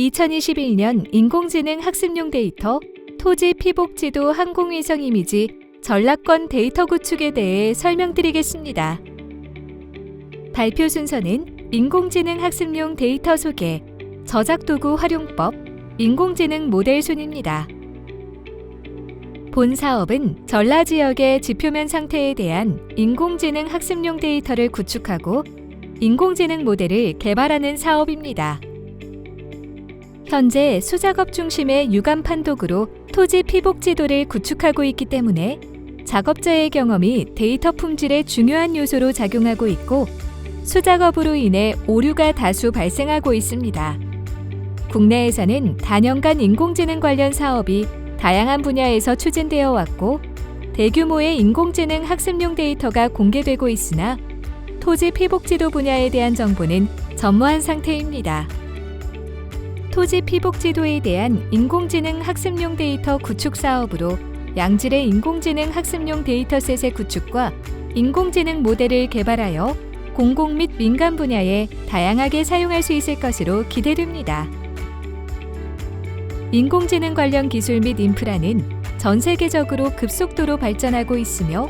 2021년 인공지능 학습용 데이터 토지 피복지도 항공위성 이미지 전락권 데이터 구축에 대해 설명드리겠습니다. 발표 순서는 인공지능 학습용 데이터 소개, 저작 도구 활용법, 인공지능 모델 순입니다. 본 사업은 전라 지역의 지표면 상태에 대한 인공지능 학습용 데이터를 구축하고 인공지능 모델을 개발하는 사업입니다. 현재 수작업 중심의 유감 판독으로 토지 피복 지도를 구축하고 있기 때문에 작업자의 경험이 데이터 품질에 중요한 요소로 작용하고 있고 수작업으로 인해 오류가 다수 발생하고 있습니다. 국내에서는 단연간 인공지능 관련 사업이 다양한 분야에서 추진되어 왔고 대규모의 인공지능 학습용 데이터가 공개되고 있으나 토지 피복지도 분야에 대한 정보는 전무한 상태입니다. 토지 피복 지도에 대한 인공지능 학습용 데이터 구축 사업으로 양질의 인공지능 학습용 데이터셋의 구축과 인공지능 모델을 개발하여 공공 및 민간 분야에 다양하게 사용할 수 있을 것으로 기대됩니다. 인공지능 관련 기술 및 인프라는 전 세계적으로 급속도로 발전하고 있으며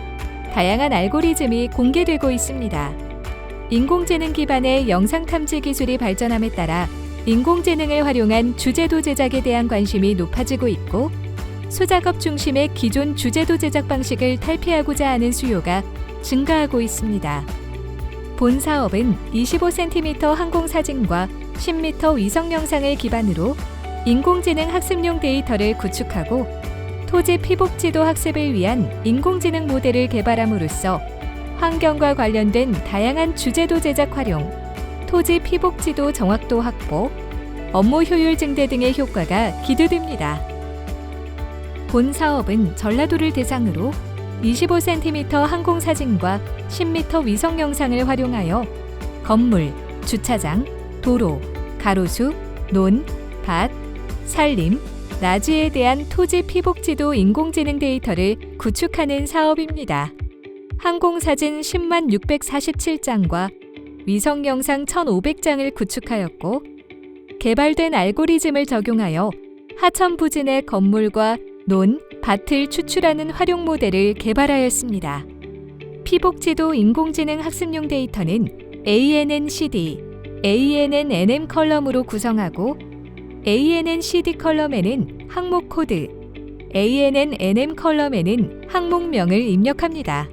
다양한 알고리즘이 공개되고 있습니다. 인공지능 기반의 영상 탐지 기술이 발전함에 따라 인공지능을 활용한 주제도 제작에 대한 관심이 높아지고 있고 수작업 중심의 기존 주제도 제작 방식을 탈피하고자 하는 수요가 증가하고 있습니다. 본 사업은 25cm 항공 사진과 10m 위성 영상을 기반으로 인공지능 학습용 데이터를 구축하고 토지 피복지도 학습을 위한 인공지능 모델을 개발함으로써 환경과 관련된 다양한 주제도 제작 활용, 토지 피복지도 정확도 확보, 업무 효율 증대 등의 효과가 기대됩니다. 본 사업은 전라도를 대상으로 25cm 항공 사진과 10m 위성 영상을 활용하여 건물, 주차장, 도로, 가로수, 논, 밭, 산림, 나지에 대한 토지 피복지도 인공지능 데이터를 구축하는 사업입니다. 항공사진 10만 647장과 위성 영상 1,500장을 구축하였고, 개발된 알고리즘을 적용하여 하천 부진의 건물과 논, 밭을 추출하는 활용 모델을 개발하였습니다. 피복지도 인공지능 학습용 데이터는 ANN-CD, ANN-NM 컬럼으로 구성하고 ANN-CD 컬럼에는 항목 코드, ANN-NM 컬럼에는 항목명을 입력합니다.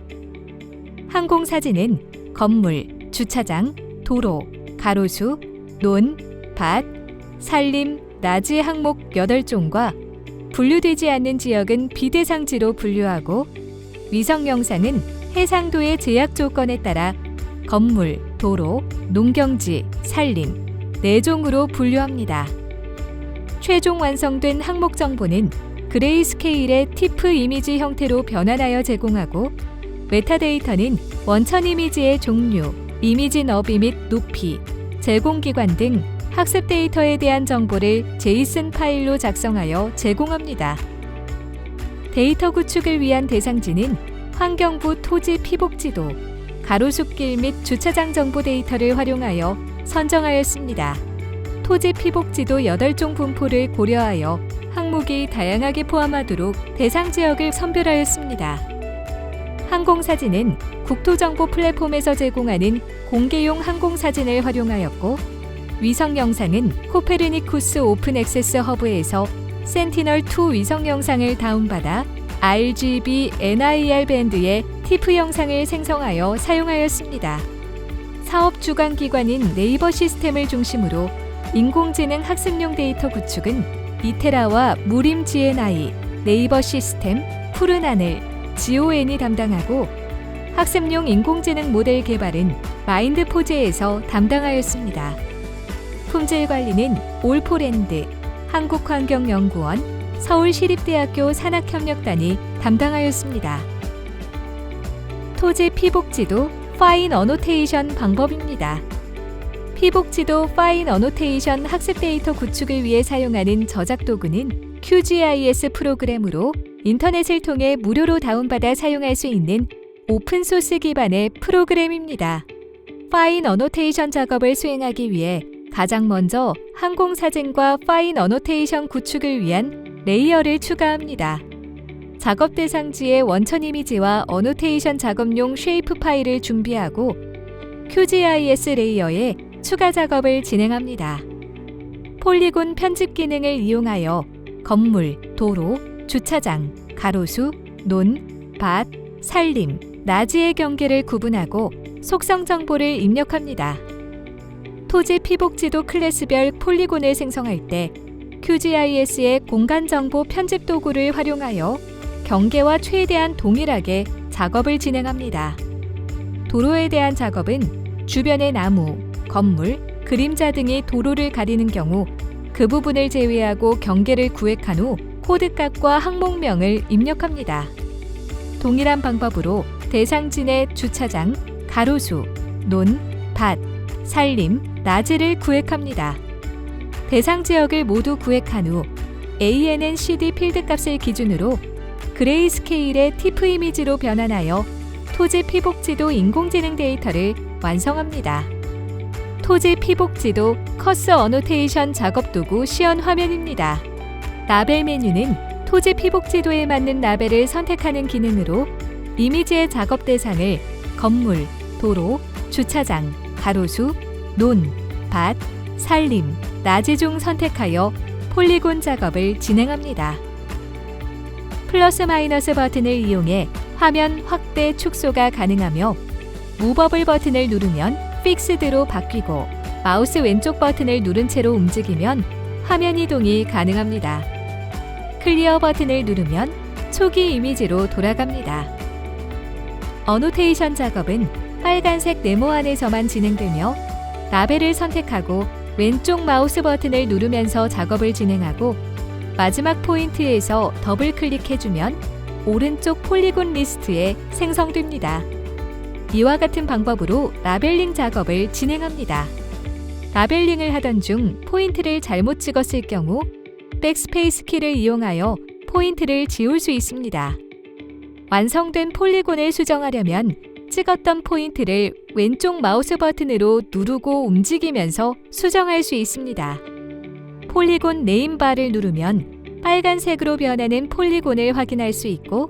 항공 사진은 건물, 주차장, 도로, 가로수, 논, 밭, 산림, 나지 항목 8종과 분류되지 않는 지역은 비대상지로 분류하고 위성 영상은 해상도의 제약 조건에 따라 건물, 도로, 농경지, 산림, 4종으로 분류합니다. 최종 완성된 항목 정보는 그레이 스케일의 티프 이미지 형태로 변환하여 제공하고 메타데이터는 원천 이미지의 종류, 이미지 너비 및 높이, 제공기관 등 학습 데이터에 대한 정보를 제이슨 파일로 작성하여 제공합니다. 데이터 구축을 위한 대상지는 환경부 토지 피복지도, 가로수길 및 주차장 정보 데이터를 활용하여 선정하였습니다. 토지 피복지도 8종 분포를 고려하여 항목이 다양하게 포함하도록 대상 지역을 선별하였습니다. 항공사진은 국토정보 플랫폼에서 제공하는 공개용 항공사진을 활용하였고 위성 영상은 코페르니쿠스 오픈 액세스 허브에서 센티널2 위성 영상을 다운받아 RGB NIR 밴드의 TIFF 영상을 생성하여 사용하였습니다. 사업 주관 기관인 네이버 시스템을 중심으로 인공지능 학습용 데이터 구축은 이테라와 무림 GNI, 네이버 시스템, 푸른 하늘, GON이 담당하고 학습용 인공지능 모델 개발은 마인드 포즈에서 담당하였습니다. 품질 관리는 올포랜드, 한국환경연구원, 서울시립대학교 산학협력단이 담당하였습니다. 토지 피복지도 파인 어노테이션 방법입니다. 피복지도 파인 어노테이션 학습 데이터 구축을 위해 사용하는 저작 도구는 QGIS 프로그램으로 인터넷을 통해 무료로 다운받아 사용할 수 있는 오픈소스 기반의 프로그램입니다. 파인 어노테이션 작업을 수행하기 위해 가장 먼저 항공 사진과 파인 어노테이션 구축을 위한 레이어를 추가합니다. 작업 대상지에 원천 이미지와 어노테이션 작업용 쉐이프 파일을 준비하고 QGIS 레이어에 추가 작업을 진행합니다. 폴리곤 편집 기능을 이용하여 건물, 도로, 주차장, 가로수, 논, 밭, 산림, 나지의 경계를 구분하고 속성 정보를 입력합니다. 토지 피복지도 클래스별 폴리곤을 생성할 때 QGIS의 공간 정보 편집 도구를 활용하여 경계와 최대한 동일하게 작업을 진행합니다. 도로에 대한 작업은 주변의 나무, 건물, 그림자 등이 도로를 가리는 경우 그 부분을 제외하고 경계를 구획한 후 코드값과 항목명을 입력합니다. 동일한 방법으로 대상진의 주차장, 가로수, 논, 밭, 산림, 나지를 구획합니다. 대상 지역을 모두 구획한 후 ANN-CD 필드 값을 기준으로 그레이 스케일의 TIFF 이미지로 변환하여 토지 피복지도 인공지능 데이터를 완성합니다. 토지 피복지도 커서 어노테이션 작업 도구 시연 화면입니다. 라벨 메뉴는 토지 피복 지도에 맞는 라벨을 선택하는 기능으로 이미지의 작업 대상을 건물, 도로, 주차장, 가로수, 논, 밭, 산림, 나지 중 선택하여 폴리곤 작업을 진행합니다. 플러스 마이너스 버튼을 이용해 화면 확대 축소가 가능하며 무버블 버튼을 누르면 픽스드로 바뀌고 마우스 왼쪽 버튼을 누른 채로 움직이면 화면 이동이 가능합니다. 클리어 버튼을 누르면 초기 이미지로 돌아갑니다. 어노테이션 작업은 빨간색 네모 안에서만 진행되며 라벨을 선택하고 왼쪽 마우스 버튼을 누르면서 작업을 진행하고 마지막 포인트에서 더블 클릭해주면 오른쪽 폴리곤 리스트에 생성됩니다. 이와 같은 방법으로 라벨링 작업을 진행합니다. 라벨링을 하던 중 포인트를 잘못 찍었을 경우 백스페이스 키를 이용하여 포인트를 지울 수 있습니다. 완성된 폴리곤을 수정하려면 찍었던 포인트를 왼쪽 마우스 버튼으로 누르고 움직이면서 수정할 수 있습니다. 폴리곤 네임바를 누르면 빨간색으로 변하는 폴리곤을 확인할 수 있고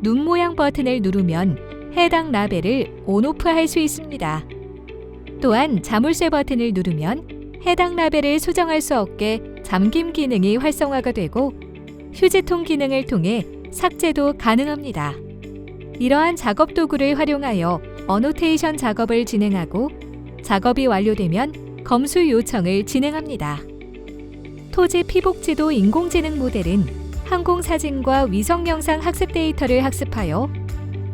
눈 모양 버튼을 누르면 해당 라벨을 온오프 할 수 있습니다. 또한 자물쇠 버튼을 누르면 해당 라벨을 수정할 수 없게 잠김 기능이 활성화가 되고 휴지통 기능을 통해 삭제도 가능합니다. 이러한 작업 도구를 활용하여 어노테이션 작업을 진행하고 작업이 완료되면 검수 요청을 진행합니다. 토지 피복지도 인공지능 모델은 항공사진과 위성영상 학습 데이터를 학습하여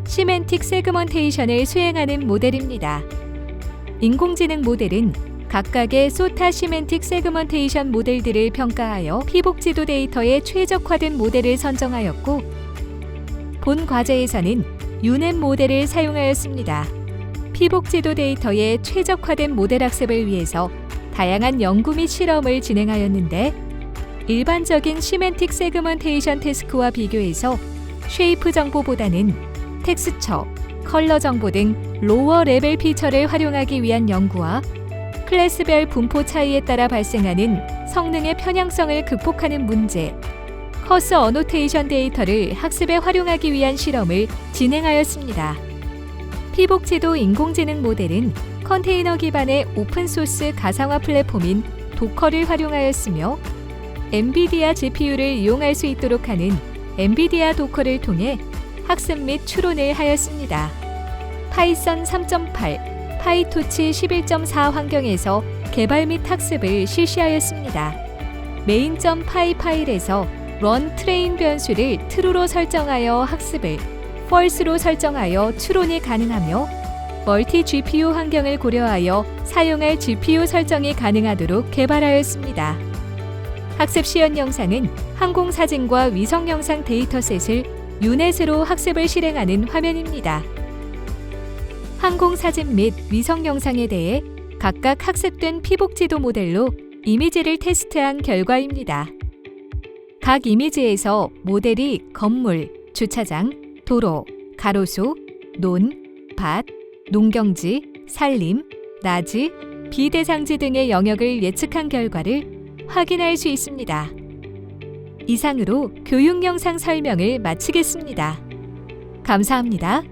시멘틱 세그먼테이션을 수행하는 모델입니다. 인공지능 모델은 각각의 소타 시멘틱 세그먼테이션 모델들을 평가하여 피복지도 데이터에 최적화된 모델을 선정하였고 본 과제에서는 유넷 모델을 사용하였습니다. 피복지도 데이터의 최적화된 모델 학습을 위해서 다양한 연구 및 실험을 진행하였는데 일반적인 시멘틱 세그먼테이션 태스크와 비교해서 쉐이프 정보보다는 텍스처, 컬러 정보 등 로워 레벨 피처를 활용하기 위한 연구와 클래스별 분포 차이에 따라 발생하는 성능의 편향성을 극복하는 문제, 커서 어노테이션 데이터를 학습에 활용하기 위한 실험을 진행하였습니다. 피복지도 인공지능 모델은 컨테이너 기반의 오픈소스 가상화 플랫폼인 도커를 활용하였으며 엔비디아 GPU를 이용할 수 있도록 하는 엔비디아 도커를 통해 학습 및 추론을 하였습니다. 파이썬 3.8, 파이토치 11.4 환경에서 개발 및 학습을 실시하였습니다. 메인.py 파일에서 run 트레인 변수를 true로 설정하여 학습을 false로 설정하여 추론이 가능하며 멀티 GPU 환경을 고려하여 사용할 GPU 설정이 가능하도록 개발하였습니다. 학습 시연 영상은 항공 사진과 위성 영상 데이터셋을 유넷으로 학습을 실행하는 화면입니다. 항공 사진 및 위성 영상에 대해 각각 학습된 피복지도 모델로 이미지를 테스트한 결과입니다. 각 이미지에서 모델이 건물, 주차장, 도로, 가로수, 논, 밭, 농경지, 산림, 나지, 비대상지 등의 영역을 예측한 결과를 확인할 수 있습니다. 이상으로 교육 영상 설명을 마치겠습니다. 감사합니다.